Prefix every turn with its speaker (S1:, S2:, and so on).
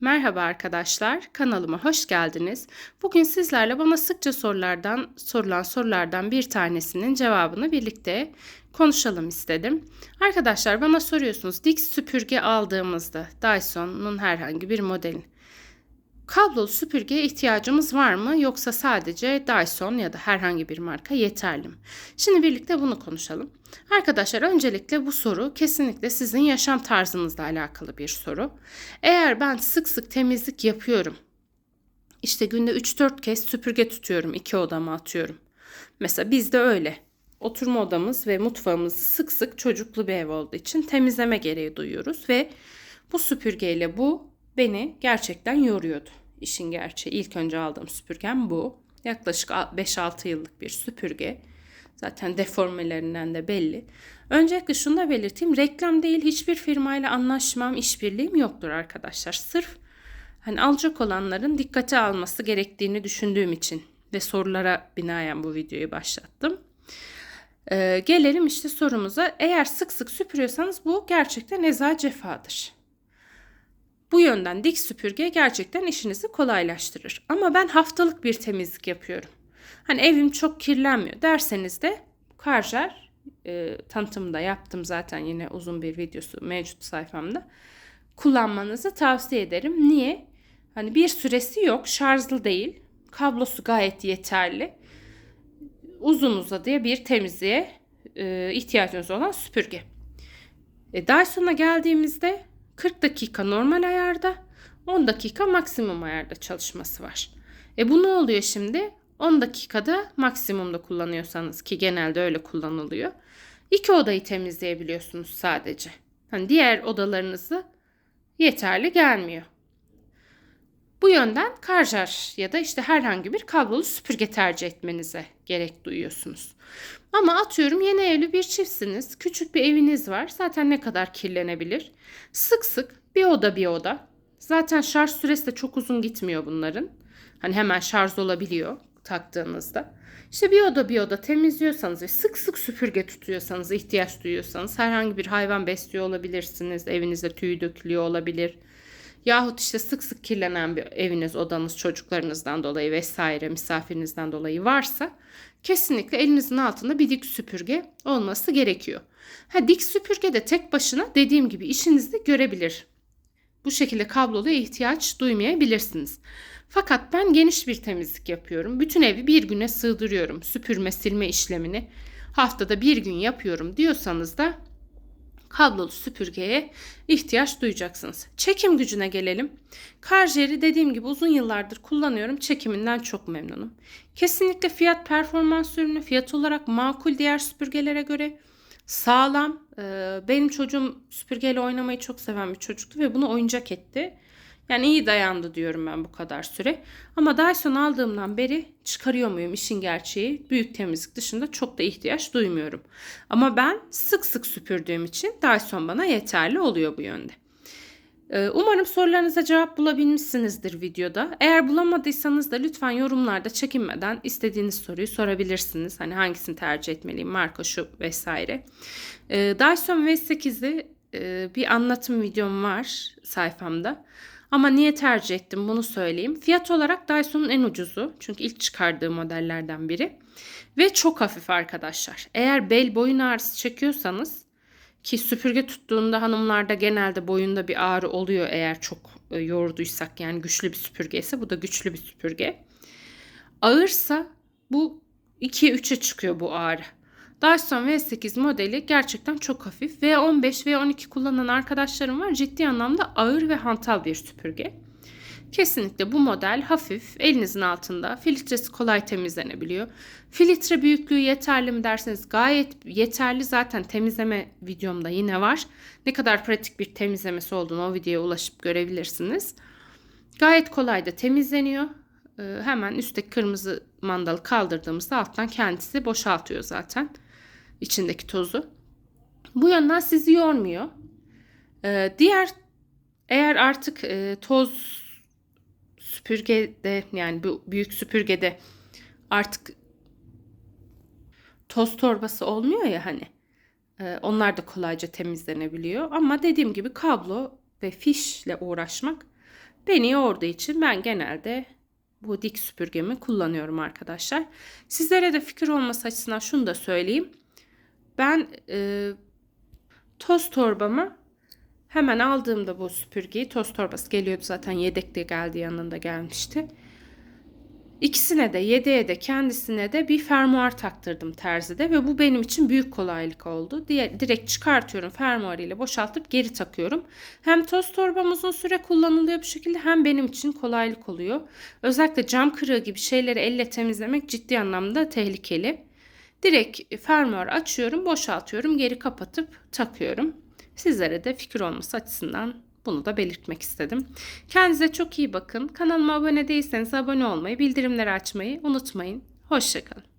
S1: Merhaba arkadaşlar, kanalıma hoş geldiniz. Bugün sizlerle bana sıkça sorulardan sorulan sorulardan bir tanesinin cevabını birlikte konuşalım istedim. Arkadaşlar bana soruyorsunuz dik süpürge aldığımızda Dyson'un herhangi bir modelin kablolu süpürgeye ihtiyacımız var mı yoksa sadece Dyson ya da herhangi bir marka yeterli mi? Şimdi birlikte bunu konuşalım. Arkadaşlar öncelikle bu soru kesinlikle sizin yaşam tarzınızla alakalı bir soru. Eğer ben sık sık temizlik yapıyorum, işte günde 3-4 kez süpürge tutuyorum, iki odama atıyorum. Mesela bizde öyle. Oturma odamız ve mutfağımız sık sık çocuklu bir ev olduğu için temizleme gereği duyuyoruz ve bu süpürgeyle bu beni gerçekten yoruyordu. İşin gerçeği ilk önce aldığım süpürgem bu. Yaklaşık 5-6 yıllık bir süpürge. Zaten deformelerinden de belli. Öncelikle şunu da belirteyim. Reklam değil hiçbir firmayla anlaşmam, işbirliğim yoktur arkadaşlar. Sırf hani alacak olanların dikkate alması gerektiğini düşündüğüm için ve sorulara binaen bu videoyu başlattım. Ee, gelelim işte sorumuza. Eğer sık sık süpürüyorsanız bu gerçekten eza cefadır. Bu yönden dik süpürge gerçekten işinizi kolaylaştırır. Ama ben haftalık bir temizlik yapıyorum. Hani evim çok kirlenmiyor derseniz de Karjar e, tanıtımda yaptım zaten yine uzun bir videosu mevcut sayfamda. Kullanmanızı tavsiye ederim. Niye? Hani bir süresi yok, şarjlı değil. Kablosu gayet yeterli. Uzun uzadıya bir temizliğe e, ihtiyacınız olan süpürge. E, Dyson'a geldiğimizde 40 dakika normal ayarda, 10 dakika maksimum ayarda çalışması var. E bu ne oluyor şimdi? 10 dakikada maksimumda kullanıyorsanız ki genelde öyle kullanılıyor. İki odayı temizleyebiliyorsunuz sadece. Hani diğer odalarınızı yeterli gelmiyor. Bu yönden karjar ya da işte herhangi bir kablolu süpürge tercih etmenize gerek duyuyorsunuz. Ama atıyorum yeni evli bir çiftsiniz, küçük bir eviniz var. Zaten ne kadar kirlenebilir? Sık sık bir oda bir oda. Zaten şarj süresi de çok uzun gitmiyor bunların. Hani hemen şarj olabiliyor taktığınızda. İşte bir oda bir oda temizliyorsanız ve sık sık süpürge tutuyorsanız, ihtiyaç duyuyorsanız herhangi bir hayvan besliyor olabilirsiniz. Evinizde tüy dökülüyor olabilir Yahut işte sık sık kirlenen bir eviniz, odanız çocuklarınızdan dolayı vesaire misafirinizden dolayı varsa kesinlikle elinizin altında bir dik süpürge olması gerekiyor. Ha dik süpürge de tek başına dediğim gibi işinizi görebilir. Bu şekilde kabloluya ihtiyaç duymayabilirsiniz. Fakat ben geniş bir temizlik yapıyorum. Bütün evi bir güne sığdırıyorum. Süpürme silme işlemini haftada bir gün yapıyorum diyorsanız da kablolu süpürgeye ihtiyaç duyacaksınız. Çekim gücüne gelelim. Karjer'i dediğim gibi uzun yıllardır kullanıyorum. Çekiminden çok memnunum. Kesinlikle fiyat performans ürünü fiyat olarak makul diğer süpürgelere göre sağlam. Ee, benim çocuğum süpürgeyle oynamayı çok seven bir çocuktu ve bunu oyuncak etti. Yani iyi dayandı diyorum ben bu kadar süre. Ama Dyson aldığımdan beri çıkarıyor muyum işin gerçeği? Büyük temizlik dışında çok da ihtiyaç duymuyorum. Ama ben sık sık süpürdüğüm için Dyson bana yeterli oluyor bu yönde. Ee, umarım sorularınıza cevap bulabilmişsinizdir videoda. Eğer bulamadıysanız da lütfen yorumlarda çekinmeden istediğiniz soruyu sorabilirsiniz. Hani hangisini tercih etmeliyim, marka şu vesaire. Ee, Dyson V8'i e, bir anlatım videom var sayfamda. Ama niye tercih ettim bunu söyleyeyim. Fiyat olarak Dyson'un en ucuzu. Çünkü ilk çıkardığı modellerden biri. Ve çok hafif arkadaşlar. Eğer bel boyun ağrısı çekiyorsanız ki süpürge tuttuğunda hanımlarda genelde boyunda bir ağrı oluyor eğer çok e, yorduysak yani güçlü bir süpürge ise bu da güçlü bir süpürge. Ağırsa bu 2'ye 3'e çıkıyor bu ağrı. Dyson V8 modeli gerçekten çok hafif. V15, V12 kullanan arkadaşlarım var. Ciddi anlamda ağır ve hantal bir süpürge. Kesinlikle bu model hafif, elinizin altında, filtresi kolay temizlenebiliyor. Filtre büyüklüğü yeterli mi derseniz gayet yeterli. Zaten temizleme videomda yine var. Ne kadar pratik bir temizlemesi olduğunu o videoya ulaşıp görebilirsiniz. Gayet kolay da temizleniyor. Ee, hemen üstteki kırmızı mandalı kaldırdığımızda alttan kendisi boşaltıyor zaten içindeki tozu. Bu yönden sizi yormuyor. Ee, diğer eğer artık e, toz süpürgede yani bu büyük süpürgede artık toz torbası olmuyor ya hani. E, onlar da kolayca temizlenebiliyor. Ama dediğim gibi kablo ve fişle uğraşmak beni yorduğu için ben genelde bu dik süpürgemi kullanıyorum arkadaşlar. Sizlere de fikir olması açısından şunu da söyleyeyim. Ben e, toz torbama hemen aldığımda bu süpürgeyi toz torbası geliyordu zaten yedekte geldi yanında gelmişti. İkisine de yedeğe de kendisine de bir fermuar taktırdım terzide ve bu benim için büyük kolaylık oldu. Diye, direkt çıkartıyorum fermuar ile boşaltıp geri takıyorum. Hem toz torbam uzun süre kullanılıyor bu şekilde hem benim için kolaylık oluyor. Özellikle cam kırığı gibi şeyleri elle temizlemek ciddi anlamda tehlikeli. Direkt fermuar açıyorum, boşaltıyorum, geri kapatıp takıyorum. Sizlere de fikir olması açısından bunu da belirtmek istedim. Kendinize çok iyi bakın. Kanalıma abone değilseniz abone olmayı, bildirimleri açmayı unutmayın. Hoşçakalın.